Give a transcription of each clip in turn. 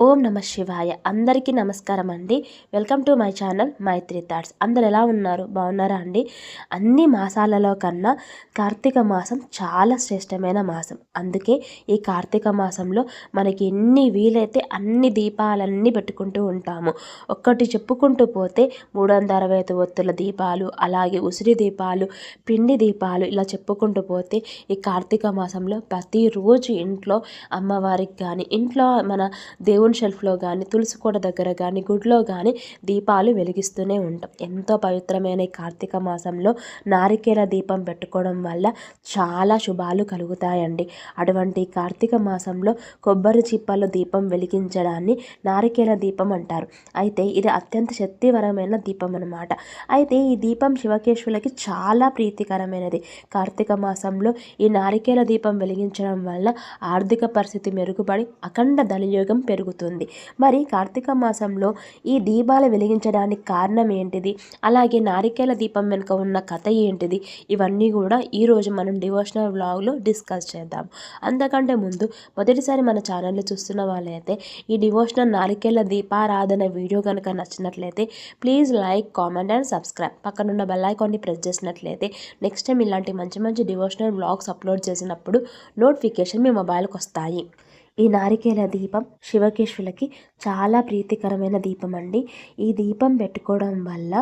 ఓం నమ శివాయ. అందరికీ నమస్కారం అండి. Welcome to my channel Maitri thoughts. అందరు ఎలా ఉన్నారు? బాగున్నారా అండి? అన్ని మాసాలలో కన్నా కార్తీక మాసం చాలా శ్రేష్టమైన మాసం. అందుకే ఈ కార్తీక మాసంలో మనకి ఎన్ని వీలైతే అన్ని దీపాలన్నీ పెట్టుకుంటూ ఉంటాము. ఒక్కటి చెప్పుకుంటూ పోతే మూడు వందల అరవై ఐదు ఒత్తుల దీపాలు అలాగే ఉసిరి దీపాలు పిండి దీపాలు ఇలా చెప్పుకుంటూ పోతే ఈ కార్తీక మాసంలో ప్రతిరోజు ఇంట్లో అమ్మవారికి కానీ ఇంట్లో మన దేవుడు దేవుని షెల్ఫ్లో కానీ తులసి కోట దగ్గర కానీ గుడిలో కానీ దీపాలు వెలిగిస్తూనే ఉంటాం. ఎంతో పవిత్రమైన ఈ కార్తీక మాసంలో నారికేల దీపం పెట్టుకోవడం వల్ల చాలా శుభాలు కలుగుతాయండి. అటువంటి కార్తీక మాసంలో కొబ్బరి చిప్పలో దీపం వెలిగించడాన్ని నారికేల దీపం అంటారు. అయితే ఇది అత్యంత శక్తివరమైన దీపం అనమాట అయితే ఈ దీపం శివకేశ్వులకి చాలా ప్రీతికరమైనది. కార్తీక మాసంలో ఈ నారికేల దీపం వెలిగించడం వల్ల ఆర్థిక పరిస్థితి మెరుగుపడి అఖండ ధనయోగం పెరుగుతుంది. జరుగుతుంది. మరి కార్తీక మాసంలో ఈ దీపాలు వెలిగించడానికి కారణం ఏంటిది? అలాగే నారికేల దీపం వెనుక ఉన్న కథ ఏంటిది? ఇవన్నీ కూడా ఈరోజు మనం డివోషనల్ బ్లాగ్లో డిస్కస్ చేద్దాం. అంతకంటే ముందు మొదటిసారి మన ఛానల్ని చూస్తున్న వాళ్ళైతే ఈ డివోషనల్ నారికేల దీపారాధన వీడియో కనుక నచ్చినట్లయితే please like comment and subscribe. పక్కనున్న బెల్ ఐకాన్ని ప్రెస్ చేసినట్లయితే నెక్స్ట్ టైం ఇలాంటి మంచి మంచి డివోషనల్ వ్లాగ్స్ అప్లోడ్ చేసినప్పుడు నోటిఫికేషన్ మీ మొబైల్కి వస్తాయి. ఈ నారికేల దీపం శివకేశ్వులకి చాలా ప్రీతికరమైన దీపం అండి ఈ దీపం పెట్టుకోవడం వల్ల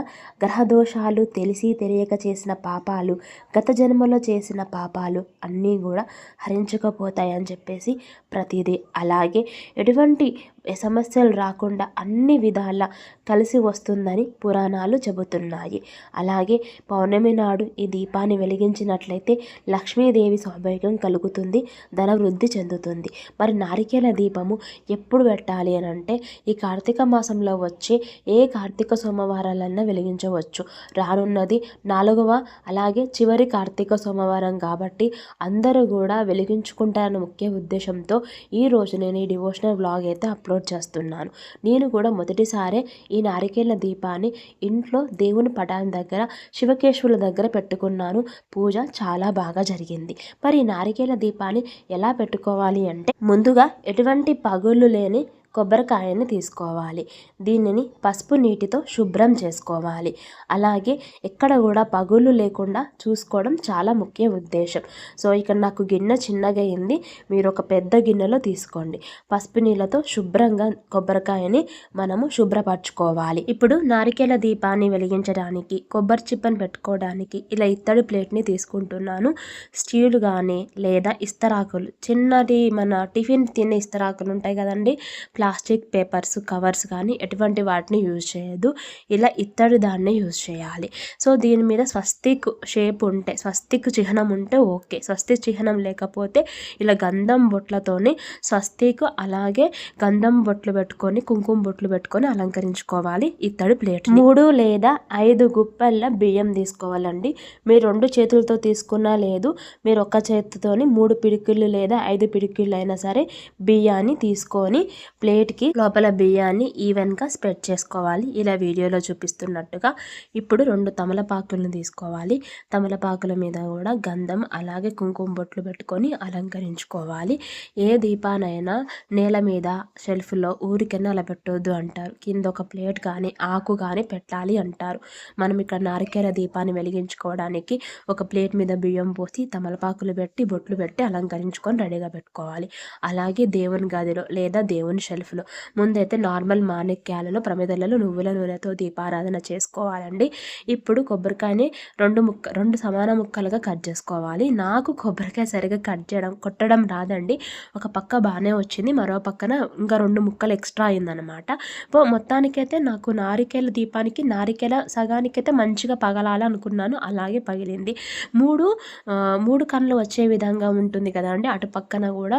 గ్రహదోషాలు తెలిసి తెలియక చేసిన పాపాలు గత జన్మలో చేసిన పాపాలు అన్నీ కూడా హరించకపోతాయని చెప్పేసి ప్రతిదీ. అలాగే ఎటువంటి సమస్యలు రాకుండా అన్ని విధాల కలిసి వస్తుందని పురాణాలు చెబుతున్నాయి. అలాగే పౌర్ణమి నాడు ఈ దీపాన్ని వెలిగించినట్లయితే లక్ష్మీదేవి సౌభాగ్యం కలుగుతుంది ధన వృద్ధి చెందుతుంది. మరి నారికేల దీపము ఎప్పుడు పెట్టాలి అని అంటే ఈ కార్తీక మాసంలో వచ్చే ఏ కార్తీక సోమవారాలన్నా వెలిగించవచ్చు. రానున్నది నాలుగవ అలాగే చివరి కార్తీక సోమవారం కాబట్టి అందరూ కూడా వెలిగించుకుంటారన్న ముఖ్య ఉద్దేశంతో ఈరోజు నేను ఈ డివోషనల్ బ్లాగ్ అయితే అప్లోడ్ చేస్తున్నాను. నేను కూడా మొదటిసారే ఈ నారికేళ్ళ దీపాన్ని ఇంట్లో దేవుని పటాల దగ్గర శివకేశ్వరుల దగ్గర పెట్టుకున్నాను. పూజ చాలా బాగా జరిగింది. మరి ఈ నారికేల దీపాన్ని ఎలా పెట్టుకోవాలి అంటే ముందుగా ఎటువంటి పగుళ్ళు లేని కొబ్బరికాయని తీసుకోవాలి. దీనిని పసుపు నీటితో శుభ్రం చేసుకోవాలి. అలాగే ఎక్కడ కూడా పగులు లేకుండా చూసుకోవడం చాలా ముఖ్య ఉద్దేశం. సో ఇక్కడ నాకు గిన్నె చిన్నగా అయింది. మీరు ఒక పెద్ద గిన్నెలో తీసుకోండి. పసుపు నీళ్ళతో శుభ్రంగా కొబ్బరికాయని మనము శుభ్రపరచుకోవాలి. ఇప్పుడు నారికేల దీపాన్ని వెలిగించడానికి కొబ్బరి చిప్పని పెట్టుకోవడానికి ఇలా ఇత్తడి ప్లేట్ని తీసుకుంటున్నాను. స్టీల్ కానీ లేదా ఇస్తరాకులు చిన్నది మన టిఫిన్ తినే ఇస్తరాకులు ఉంటాయి కదండి. ప్లాస్టిక్ పేపర్స్ కవర్స్ కానీ ఎటువంటి వాటిని యూజ్ చేయదు ఇలా ఇత్తడి దాన్ని యూజ్ చేయాలి. సో దీని మీద స్వస్తిక్ షేప్ ఉంటే స్వస్తిక్ చిహ్నం ఉంటే ఓకే. స్వస్తిక్ చిహ్నం లేకపోతే ఇలా గంధం బొట్లతోని స్వస్తిక్ అలాగే గంధం బొట్లు పెట్టుకొని కుంకుమ బొట్లు పెట్టుకొని అలంకరించుకోవాలి ఇత్తడి ప్లేట్ మూడు లేదా ఐదు గుప్పల బియ్యం తీసుకోవాలండి. మీరు రెండు చేతులతో తీసుకున్నా లేదు. మీరు ఒక్క చేతితోని మూడు పిడికిళ్ళు లేదా ఐదు పిడికిళ్ళు అయినా సరే బియ్యాన్ని తీసుకొని ప్లేట్ ప్లేట్కి లోపల బియ్యాన్ని ఈవెన్గా స్ప్రెడ్ చేసుకోవాలి. ఇలా వీడియోలో చూపిస్తున్నట్టుగా ఇప్పుడు రెండు తమలపాకులను తీసుకోవాలి. తమలపాకుల మీద కూడా గంధం అలాగే కుంకుమ బొట్లు పెట్టుకొని అలంకరించుకోవాలి. ఏ దీపానైనా నేల మీద షెల్ఫ్లో ఊరికైనా అలా పెట్టొద్దు అంటారు. కింద ఒక ప్లేట్ కానీ ఆకు కానీ పెట్టాలి అంటారు. మనం ఇక్కడ నారికేర దీపాన్ని వెలిగించుకోవడానికి ఒక ప్లేట్ మీద బియ్యం పోసి తమలపాకులు పెట్టి బొట్లు పెట్టి అలంకరించుకొని రెడీగా పెట్టుకోవాలి. అలాగే దేవుని గదిలో లేదా దేవుని షెల్ఫ్ షెల్ఫ్లో ముందైతే నార్మల్ మాణిక్యాలలో ప్రమిదలలో నువ్వుల నూనెతో దీపారాధన చేసుకోవాలండి. ఇప్పుడు కొబ్బరికాయని రెండు ముక్క రెండు సమాన ముక్కలుగా కట్ చేసుకోవాలి. నాకు కొబ్బరికాయ సరిగా కట్ చేయడం కొట్టడం రాదండి. ఒక పక్క బాగానే వచ్చింది మరో పక్కన ఇంకా రెండు ముక్కలు ఎక్స్ట్రా అయిందనమాట మొత్తానికైతే నాకు నారికేల దీపానికి నారికేల సగానికైతే మంచిగా పగలాలనుకున్నాను అలాగే పగిలింది. మూడు మూడు కళ్ళు వచ్చే విధంగా ఉంటుంది కదా అండి అటు పక్కన కూడా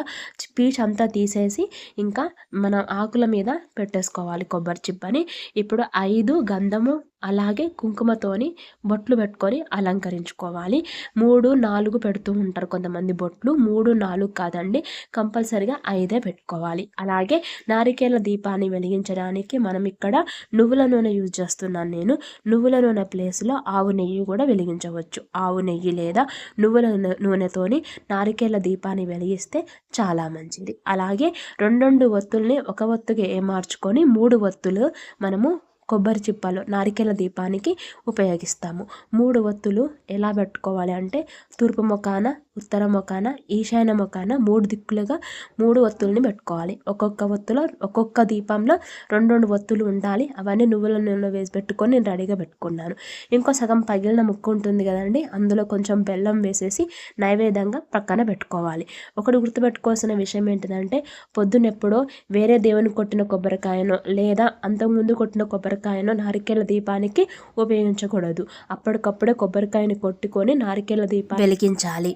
పీచ్ అంతా తీసేసి ఇంకా మన ఆకుల మీద పెట్టేసుకోవాలి కొబ్బరి చిప్పని. ఇప్పుడు ఐదు గంధము అలాగే కుంకుమతోని బొట్లు పెట్టుకొని అలంకరించుకోవాలి. మూడు నాలుగు పెడుతూ ఉంటారు కొంతమంది బొట్లు. మూడు నాలుగు కాదండి కంపల్సరిగా ఐదే పెట్టుకోవాలి. అలాగే నారికేల దీపాన్ని వెలిగించడానికి మనం ఇక్కడ నువ్వుల నూనె యూజ్ చేస్తున్నాను నేను. నువ్వుల నూనె ప్లేస్లో ఆవు నెయ్యి కూడా వెలిగించవచ్చు. ఆవు నెయ్యి లేదా నువ్వుల నూనెతోని నారికేల దీపాన్ని వెలిగిస్తే చాలా మంచిది. అలాగే రెండు ఒత్తుల్ని ఒక ఒత్తుగా ఏమార్చుకొని మూడు ఒత్తులు మనము కొబ్బరి చిప్పలు నారికేల దీపానికి ఉపయోగిస్తాము. మూడు ఒత్తులు ఎలా పెట్టుకోవాలి అంటే తూర్పు ముఖాన ఉత్తర ముఖాన ఈశాన్య ముఖాన మూడు దిక్కులుగా మూడు ఒత్తుల్ని పెట్టుకోవాలి. ఒక్కొక్క ఒత్తులో ఒక్కొక్క దీపంలో రెండు రెండు ఒత్తులు ఉండాలి. అవన్నీ నువ్వుల నూనెలో వేసి పెట్టుకొని నేను రెడీగా పెట్టుకున్నాను. ఇంకో సగం పగిలిన ముక్కు ఉంటుంది కదండి అందులో కొంచెం బెల్లం వేసేసి నైవేద్యంగా పక్కన పెట్టుకోవాలి. ఒకటి గుర్తుపెట్టుకోవాల్సిన విషయం ఏంటిదంటే పొద్దునెప్పుడో వేరే దేవుని కొట్టిన కొబ్బరికాయనో లేదా అంతకుముందు కొట్టిన కొబ్బరికాయనో నారికేల దీపానికి ఉపయోగించకూడదు. అప్పటికప్పుడే కొబ్బరికాయని కొట్టుకొని నారికేల దీపం వెలిగించాలి.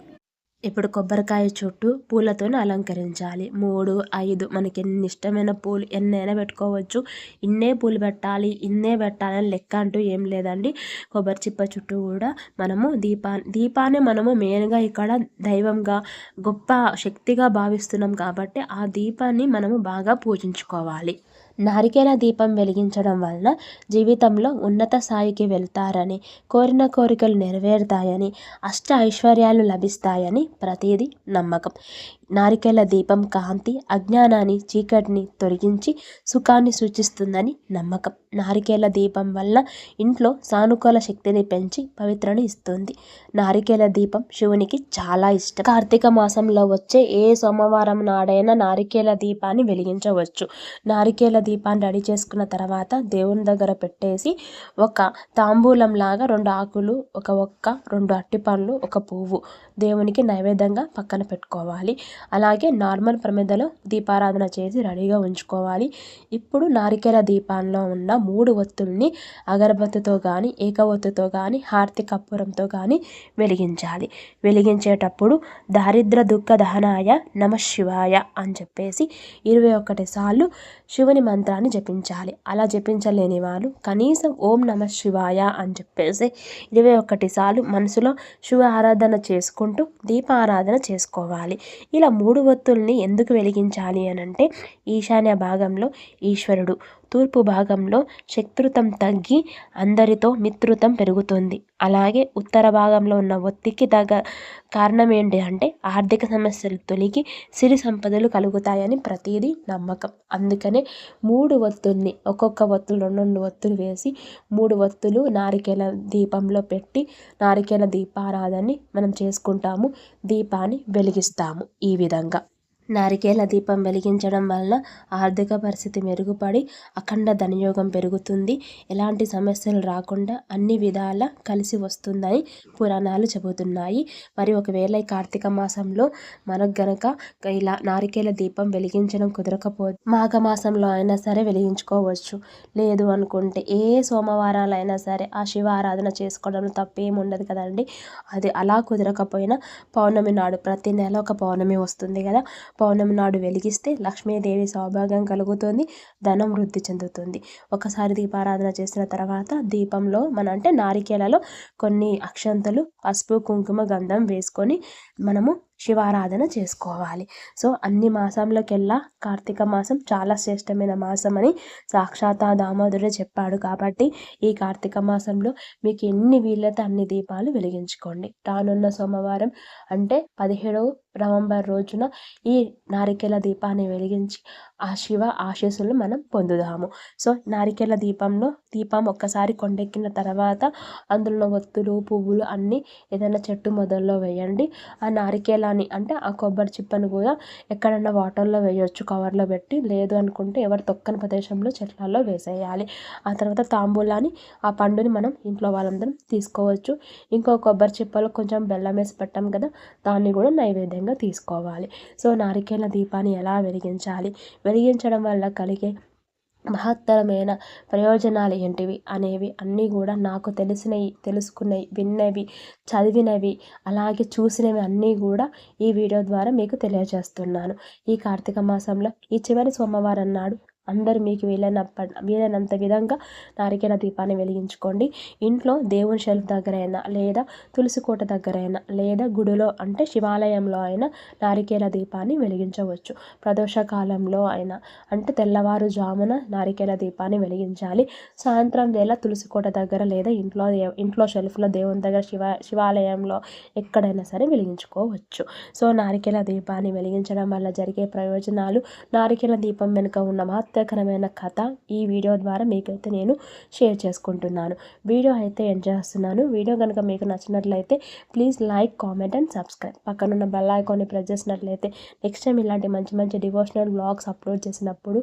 ఇప్పుడు కొబ్బరికాయ చుట్టూ పూలతో అలంకరించాలి. మూడు ఐదు మనకి ఎన్ని ఇష్టమైన పూలు ఎన్నైనా పెట్టుకోవచ్చు. ఇన్నే పూలు పెట్టాలి ఇన్నే పెట్టాలని లెక్క అంటూ ఏం లేదండి. కొబ్బరి చిప్ప చుట్టూ కూడా మనము దీపా దీపాన్ని మనము మెయిన్గా ఇక్కడ దైవంగా గొప్ప శక్తిగా భావిస్తున్నాం కాబట్టి ఆ దీపాన్ని మనము బాగా పూజించుకోవాలి. నారికేల దీపం వెలిగించడం వలన జీవితంలో ఉన్నత స్థాయికి వెళ్తారని కోరిన కోరికలు నెరవేరుతాయని అష్ట ఐశ్వర్యాలు లభిస్తాయని ప్రతీది నమ్మకం. నారికేల దీపం కాంతి అజ్ఞానాన్ని చీకటిని తొలగించి సుఖాన్ని సూచిస్తుందని నమ్మకం. నారికేల దీపం వల్ల ఇంట్లో సానుకూల శక్తిని పెంచి పవిత్రను ఇస్తుంది. నారికేల దీపం శివునికి చాలా ఇష్టం. కార్తీక మాసంలో వచ్చే ఏ సోమవారం నాడైనా నారికేల దీపాన్ని వెలిగించవచ్చు. నారికేల దీపాన్ని రెడీ చేసుకున్న తర్వాత దేవుని దగ్గర పెట్టేసి ఒక తాంబూలం లాగా రెండు ఆకులు ఒక ఒక్క రెండు అట్టిపండ్లు ఒక పువ్వు దేవునికి నైవేద్యంగా పక్కన పెట్టుకోవాలి. అలాగే నార్మల్ ప్రమిదలో దీపారాధన చేసి రెడీగా ఉంచుకోవాలి. ఇప్పుడు నారికేల దీపాల్లో ఉన్న మూడు ఒత్తుల్ని అగరబత్తితో కానీ ఏకవత్తుతో కానీ హార్తి కర్పూరంతో కానీ వెలిగించాలి. వెలిగించేటప్పుడు దారిద్ర దుఃఖ దహనాయ నమ శివాయ అని చెప్పేసి ఇరవై ఒకటి సార్లు శివుని మంత్రాన్ని జపించాలి. అలా జపించలేని వాళ్ళు కనీసం ఓం నమ శివాయ అని చెప్పేసి ఇరవై ఒకటి సార్లు మనసులో శివ ఆరాధన చేసుకుంటూ దీపారాధన చేసుకోవాలి. ఇలా మూడు ఒత్తుల్ని ఎందుకు వెలిగించాలి అని అంటే ఈశాన్య భాగంలో ఈశ్వరుడు. తూర్పు భాగంలో శత్రుతం తగ్గి అందరితో మిత్రుతం పెరుగుతుంది. అలాగే ఉత్తర భాగంలో ఉన్న ఒత్తికి తగ్గ కారణం ఏంటి అంటే ఆర్థిక సమస్యలు తొలగి సిరి సంపదలు కలుగుతాయని ప్రతీది నమ్మకం. అందుకనే మూడు ఒత్తుల్ని ఒక్కొక్క ఒత్తులు రెండు రెండు ఒత్తులు వేసి మూడు ఒత్తులు నారికేల దీపంలో పెట్టి నారికేల దీపారాధనని మనం చేసుకుంటాము. దీపాన్ని వెలిగిస్తాము ఈ విధంగా. నారికేల దీపం వెలిగించడం వలన ఆర్థిక పరిస్థితి మెరుగుపడి అఖండ ధనయోగం పెరుగుతుంది. ఎలాంటి సమస్యలు రాకుండా అన్ని విధాల కలిసి వస్తుందని పురాణాలు చెబుతున్నాయి. మరి ఒకవేళ ఈ కార్తీక మాసంలో మనకు గనక ఇలా నారికేల దీపం వెలిగించడం కుదరకపోతే మాఘమాసంలో అయినా సరే వెలిగించుకోవచ్చు. లేదు అనుకుంటే ఏ సోమవారాలైనా సరే ఆ శివ ఆరాధన చేసుకోవడంలో తప్పేం ఉండదు కదండి. అది అలా కుదరకపోయినా పౌర్ణమి నాడు ప్రతి నెల ఒక పౌర్ణమి వస్తుంది కదా. పౌర్ణమి నాడు వెలిగిస్తే లక్ష్మీదేవి సౌభాగ్యం కలుగుతుంది ధనం వృద్ధి చెందుతుంది. ఒకసారి దీపారాధన చేసిన తర్వాత దీపంలో మన అంటే నారికేలలో కొన్ని అక్షంతలు పసుపు కుంకుమ గంధం వేసుకొని మనము శివారాధన చేసుకోవాలి. సో అన్ని మాసంలోకెల్లా కార్తీక మాసం చాలా శ్రేష్టమైన మాసం అని సాక్షాత్ దామోదరుడు చెప్పాడు కాబట్టి ఈ కార్తీక మాసంలో మీకు ఎన్ని వీళ్ళతో అన్ని దీపాలు వెలిగించుకోండి. రానున్న సోమవారం అంటే పదిహేడవ నవంబర్ రోజున ఈ నారికేల దీపాన్ని వెలిగించి ఆ శివ ఆశీస్సులు మనం పొందుదాము. సో నారికేల దీపంలో దీపం ఒక్కసారి కొండెక్కిన తర్వాత అందులో ఒత్తులు పువ్వులు అన్నీ ఏదైనా చెట్టు మొదల్లో వేయండి. ఆ నారికేల చిప్పలని అంటే ఆ కొబ్బరి చిప్పను కూడా ఎక్కడన్నా వాటర్లో వేయొచ్చు కవర్లో పెట్టి. లేదు అనుకుంటే ఎవరు తొక్కని ప్రదేశంలో చెట్లలో వేసేయాలి. ఆ తర్వాత తాంబూలాన్ని ఆ పండుని మనం ఇంట్లో వాళ్ళందరం తీసుకోవచ్చు. ఇంకో కొబ్బరి చిప్పలో కొంచెం బెల్లం వేసి పెట్టాం కదా దాన్ని కూడా నైవేద్యంగా తీసుకోవాలి. సో నారికేల దీపాన్ని ఎలా వెలిగించాలి? వెలిగించడం వల్ల కలిగే మహత్తరమైన ప్రయోజనాలు ఏంటివి అనేవి అన్నీ కూడా నాకు తెలిసినవి తెలుసుకున్నవి విన్నవి చదివినవి అలాగే చూసినవి అన్నీ కూడా ఈ వీడియో ద్వారా మీకు తెలియజేస్తున్నాను. ఈ కార్తీక మాసంలో ఈ చివరి సోమవారం నాడు అందరూ మీకు వీలైనప్ప వీలైనంత విధంగా నారికేల దీపాన్ని వెలిగించుకోండి. ఇంట్లో దేవుని షెల్ఫ్ దగ్గర అయినా లేదా తులసి కోట దగ్గర అయినా లేదా గుడిలో అంటే శివాలయంలో అయినా నారికేల దీపాన్ని వెలిగించవచ్చు. ప్రదోష కాలంలో అయినా అంటే తెల్లవారుజామున నారికేల దీపాన్ని వెలిగించాలి. సాయంత్రం వేళ తులసి కోట దగ్గర లేదా ఇంట్లో ఇంట్లో షెల్ఫ్లో దేవుని దగ్గర శివ శివాలయంలో ఎక్కడైనా సరే వెలిగించుకోవచ్చు. సో నారికేల దీపాన్ని వెలిగించడం వల్ల జరిగే ప్రయోజనాలు నారికేల దీపం వెనుక ఉన్న మాత్రం ఆసక్తికరమైన కథ ఈ వీడియో ద్వారా మీకైతే నేను షేర్ చేసుకుంటున్నాను. వీడియో అయితే ఎంజాయ్ చేస్తున్నాను. వీడియో కనుక మీకు నచ్చినట్లయితే please like comment and subscribe. పక్కనున్న బెల్ ఐకాన్ని ప్రెస్ చేసినట్లయితే నెక్స్ట్ టైం ఇలాంటి మంచి మంచి డివోషనల్ బ్లాగ్స్ అప్లోడ్ చేసినప్పుడు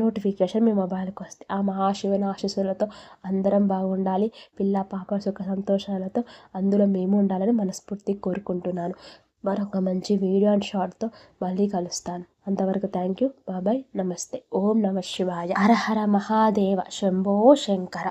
నోటిఫికేషన్ మీ మొబైల్కి వస్తే ఆ మహాశివుని ఆశీస్సులతో అందరం బాగుండాలి. పిల్ల పాప సుఖ సంతోషాలతో అందులో మేము ఉండాలని మనస్ఫూర్తి కోరుకుంటున్నాను. మరొక మంచి వీడియో అండ్ షార్ట్తో మళ్ళీ కలుస్తాను. అంతవరకు థ్యాంక్ యూ. బాబాయ్ నమస్తే. ఓం నమ శివాయ. హర హర మహాదేవ. శంభో శంకర.